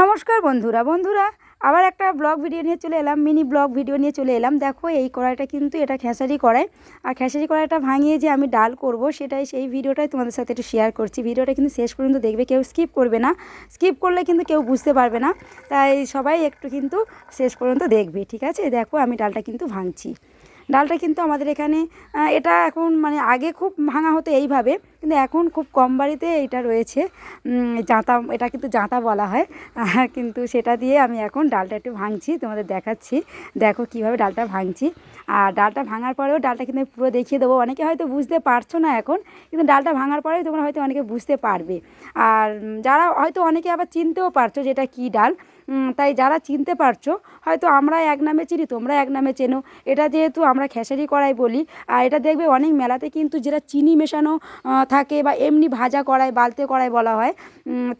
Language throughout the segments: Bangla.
নমস্কার বন্ধুরা বন্ধুরা, আবার একটা ব্লগ ভিডিও নিয়ে চলে এলাম, মিনি ব্লগ ভিডিও নিয়ে চলে এলাম। দেখো, এই কড়াইটা কিন্তু এটা খেসারি কড়াই। আর খেসারি কড়াইটা ভাঙিয়ে যে আমি ডাল করব, সেটাই সেই ভিডিওটাই তোমাদের সাথে একটু শেয়ার করছি। ভিডিওটা কিন্তু শেষ পর্যন্ত দেখবে, কেউ স্কিপ করবে না। স্কিপ করলে কিন্তু কেউ বুঝতে পারবে না। তাই সবাই একটু কিন্তু শেষ পর্যন্ত দেখবে, ঠিক আছে? দেখো, আমি ডালটা কিন্তু ভাঙছি। ডালটা কিন্তু আমাদের এখানে এটা এখন মানে আগে খুব ভাঙা হতো এইভাবে। কিন্তু এখন খুব কম বাড়িতে এটা রয়েছে। জাঁতা, এটা কিন্তু জাঁতা বলা হয়। কিন্তু সেটা দিয়ে আমি এখন ডালটা একটু ভাঙছি, তোমাদের দেখাচ্ছি। দেখো কীভাবে ডালটা ভাঙছি। আর ডালটা ভাঙার পরেও ডালটা কিন্তু পুরো দেখিয়ে দেবো। অনেকে হয়তো বুঝতে পারছ না এখন, কিন্তু ডালটা ভাঙার পরেই তোমরা হয়তো অনেকে বুঝতে পারবে। আর যারা হয়তো অনেকে আবার চিনতেও পারছ যে এটা কী ডাল তাই যারা চিনতে পারছ, হয়তো আমরা এক নামে চিনি তোমরা এক নামে চেনো। এটা যেহেতু আমরা খেসারি কড়াই বলি, আর এটা দেখবে অনেক মেলাতে কিন্তু যেটা চিনি মেশানো থাকে বা এমনি ভাজা কড়াই, বালতে কড়াই বলা হয়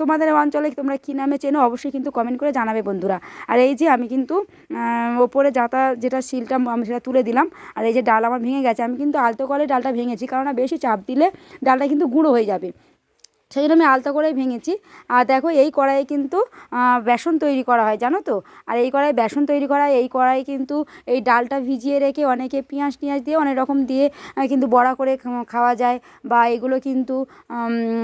তোমাদের অঞ্চলে তোমরা কী নামে চেনো অবশ্যই কিন্তু কমেন্ট করে জানাবে বন্ধুরা। আর এই যে আমি কিন্তু ওপরে যাতা যেটা শিলটা আমি সেটা তুলে দিলাম, আর এই যে ডাল আমার ভেঙে গেছে, আমি কিন্তু আলতো কলে ডালটা ভেঙেছি কারণ বেশি চাপ দিলে ডালটা কিন্তু গুঁড়ো হয়ে যাবে। সেই জন্য আমি আলতা করেই ভেঙেছি। আর দেখো এই কড়াইয়ে কিন্তু বেসন তৈরি করা হয়, জানো তো? আর এই কড়াই বেসন তৈরি করা এই কড়াই কিন্তু এই ডালটা ভিজিয়ে রেখে অনেকে পেঁয়াজ টিয়াজ দিয়ে অনেক রকম দিয়ে কিন্তু বড়া করে খাওয়া যায় বা এগুলো কিন্তু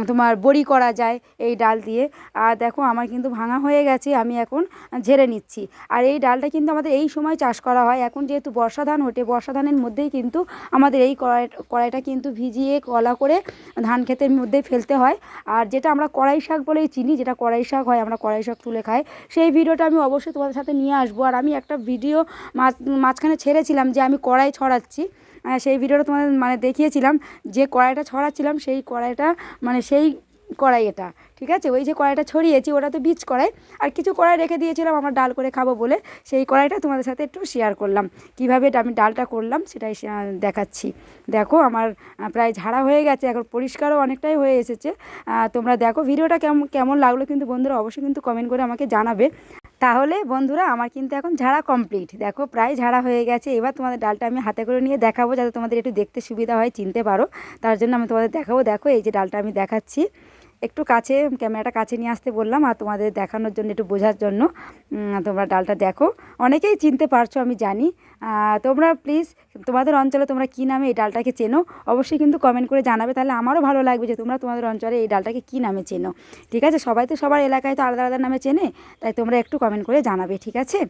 তোমার বড়ি করা যায় এই ডাল দিয়ে। আর দেখো আমার কিন্তু ভাঙা হয়ে গেছে, আমি এখন ঝেড়ে নিচ্ছি। আর এই ডালটা কিন্তু আমাদের এই সময় চাষ করা হয়, এখন যেহেতু বর্ষা ধান ওঠে, বর্ষা ধানের মধ্যেই কিন্তু আমাদের এই কড়াই, কড়াইটা কিন্তু ভিজিয়ে কলা করে ধান ক্ষেতের মধ্যে ফেলতে হয়। আর যেটা আমরা কড়াই শাক বলেই চিনি, যেটা কড়াই শাক হয়, আমরা কড়াই শাক তুলে খাই, সেই ভিডিওটা আমি অবশ্যই তোমাদের সাথে নিয়ে আসব। আর আমি একটা ভিডিও মাঝ, মাঝখানে ছেড়েছিলাম যে আমি কড়াই ছড়াচ্ছি। সেই ভিডিওটা তোমাদের মানে দেখিয়েছিলাম, যে কড়াইটা ছড়াচ্ছিলাম, সেই কড়াইটা মানে সেই কড়াই এটা, ঠিক আছে? ওই যে কড়াইটা ছড়িয়েছি, ওটা তো বীজ কড়াই। আর কিছু কড়াই রেখে দিয়েছিলাম, আমরা ডাল করে খাব বলে। সেই কড়াইটা তোমাদের সাথে একটু শেয়ার করলাম। কীভাবে আমি ডালটা করলাম সেটাই দেখাচ্ছি। দেখো, আমার প্রায় ঝাড়া হয়ে গেছে, এখন পরিষ্কারও অনেকটাই হয়ে এসেছে। তোমরা দেখো ভিডিওটা কেমন কেমন লাগল কিন্তু বন্ধুরা অবশ্যই কিন্তু কমেন্ট করে আমাকে জানাবে। তাহলে বন্ধুরা, আমার কিন্তু এখন ঝাড়া কমপ্লিট দেখো, প্রায় ঝাড়া হয়ে গেছে। এবার তোমাদের ডালটা আমি হাতে করে নিয়ে দেখাবো, যাতে তোমাদের একটু দেখতে সুবিধা হয়, চিনতে পারো। তার জন্য আমি তোমাদের দেখাবো। দেখো, এই যে ডালটা আমি দেখাচ্ছি। একটু কাছে, ক্যামেরাটা কাছে নিয়ে আসতে বললাম আর তোমাদের দেখানোর জন্য, একটু বোঝার জন্য। তোমরা ডালটা দেখো। অনেকেই চিনতে পারছ, আমি জানি। তোমরা প্লিজ তোমাদের অঞ্চলে তোমরা কী নামে এই ডালটাকে চেনো? অবশ্যই কিন্তু কমেন্ট করে জানাবে। তাহলে আমারও ভালো লাগবে যে তোমরা তোমাদের অঞ্চলে এই ডালটাকে কী নামে চেনো। ঠিক আছে? সবাই তো সবার এলাকায় তো আলাদা আলাদা নামে চেনে, তাই তোমরা একটু কমেন্ট করে জানাবে, ঠিক আছে?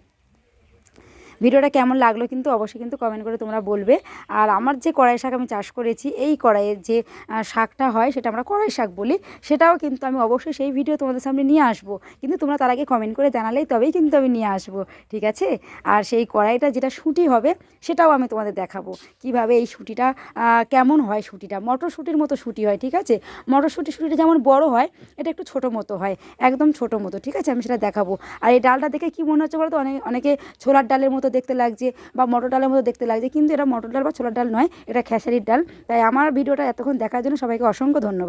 ভিডিওটা কেমন লাগল কিন্তু অবশ্যই কিন্তু কমেন্ট করে তোমরা বলবে। আর আমার যে কড়াই শাক আমি চাষ করেছি, এই কড়াইয়ের যে শাকটা হয় সেটা আমরা কড়াই শাক বলি, সেটাও কিন্তু আমি অবশ্যই সেই ভিডিও তোমাদের সামনে নিয়ে আসব। কিন্তু তোমরা তার আগে কমেন্ট করে জানালেই তবেই কিন্তু আমি নিয়ে আসব, ঠিক আছে? আর সেই কড়াইটা যেটা শুঁটি হবে, সেটাও আমি তোমাদের দেখাবো। কীভাবে এই শুঁটিটা কেমন হয় শুঁটিটা মটরশুঁটির মতো শুঁটি হয়, ঠিক আছে? মটরশুঁটি শুঁটিটা যেমন বড় হয়, এটা একটু ছোটো মতো হয়, একদম ছোটো মতো, ঠিক আছে? আমি সেটা দেখাবো। আর এই ডালটা দেখে কি মনে হচ্ছে বলো তো অনেক অনেকে ছোলার ডালের মতো দেখতে লাগছে বা মটর ডালের মতো দেখতে লাগছে। কিন্তু এটা মটর ডাল বা ছোলার ডাল নয়, এটা খেসারির ডাল। তাই আমার ভিডিওটা এতক্ষণ দেখার জন্য সবাইকে অসংখ্য ধন্যবাদ।